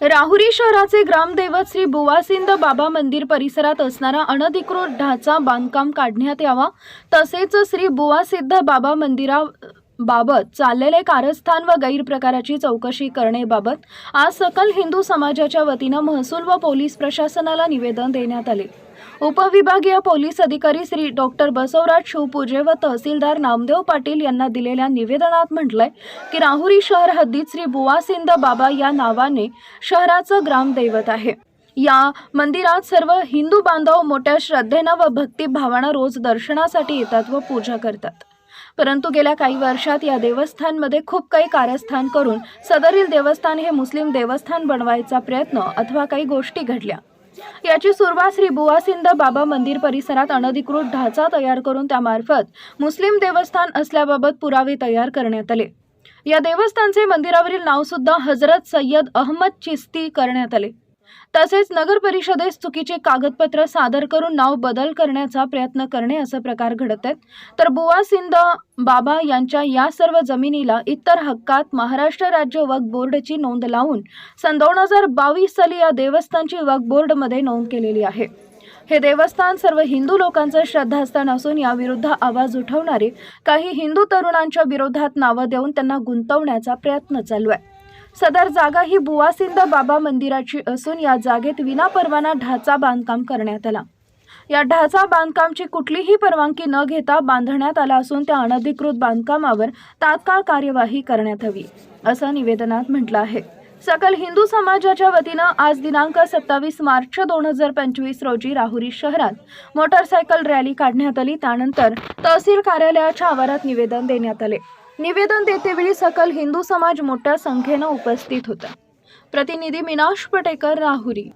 राहुरी शहराचे ग्रामदैवत श्री बुवासिंद बाबा मंदिर परिसरात असणारा अनधिकृत ढाचा बांधकाम काढण्यात यावा. तसेच श्री बुवासिद्ध बाबा मंदिरा बाबत चाललेले कारस्थान व गैरप्रकाराची चौकशी करण्याबाबत आज सकल हिंदू समाजाच्या वतीनं महसूल व पोलीस प्रशासनाला निवेदन देण्यात आले. उपविभागीय पोलीस अधिकारी श्री डॉक्टर बसवराज शिवपूजे व तहसीलदार नामदेव पाटील यांना दिलेल्या निवेदनात म्हटलंय की राहुरी शहर हद्दीत श्री बुवासिंद बाबा या नावाने शहराचं ग्रामदैवत आहे. या मंदिरात सर्व हिंदू बांधव मोठ्या श्रद्धेनं व भक्तिभावानं रोज दर्शनासाठी येतात व पूजा करतात. परंतु गेल्या काही वर्षात या देवस्थानमध्ये खूप काही कारस्थान करून सदरील देवस्थान हे मुस्लिम देवस्थान बनवायचा प्रयत्न अथवा काही गोष्टी घडल्या. याची सुरुवात श्री बुवासिंद बाबा मंदिर परिसरात अनधिकृत ढाचा तयार करून त्यामार्फत मुस्लिम देवस्थान असल्याबाबत पुरावे तयार करण्यात आले. या देवस्थानचे मंदिरावरील नाव सुद्धा हजरत सय्यद अहमद चिस्ती करण्यात आले. तसेच नगर परिषदेस चुकीचे कागदपत्र सादर करून नाव बदल करण्याचा प्रयत्न करणे असा प्रकार घडत आहेत. तर बुवा सिंध बाबा यांच्या या सर्व जमिनीला इतर हक्कात महाराष्ट्र राज्य वक्फ बोर्डची नोंद लावून सन दोन हजार बावीस साली या देवस्थानची वक्फ बोर्डमध्ये नोंद केलेली आहे. हे देवस्थान सर्व हिंदू लोकांचं श्रद्धास्थान असून याविरुद्ध आवाज उठवणारे काही हिंदू तरुणांच्या विरोधात नावं देऊन त्यांना गुंतवण्याचा प्रयत्न चालू आहे. सदर जागा ही बुवासिंद बाबा मंदिराची असून या जागेत विनापरवाना ढाचा बांधकाम करण्यात आला. या ढाचा बांधकामची कुठलीही परवानगी न घेता बांधण्यात आला असून त्या अनधिकृत बांधकामावर तात्काळ कार्यवाही करण्यात हवी असं निवेदनात म्हटलं आहे. सकल हिंदू समाजाच्या वतीनं आज दिनांक सत्तावीस मार्च दोन हजार पंचवीस रोजी राहुरी शहरात मोटरसायकल रॅली काढण्यात आली. त्यानंतर तहसील कार्यालयाच्या आवारात निवेदन देण्यात आले. निवेदन देतेवेळी सकल हिंदू समाज मोठ्या संख्येनं उपस्थित होता. प्रतिनिधी मिनाश पटेकर राहुरी.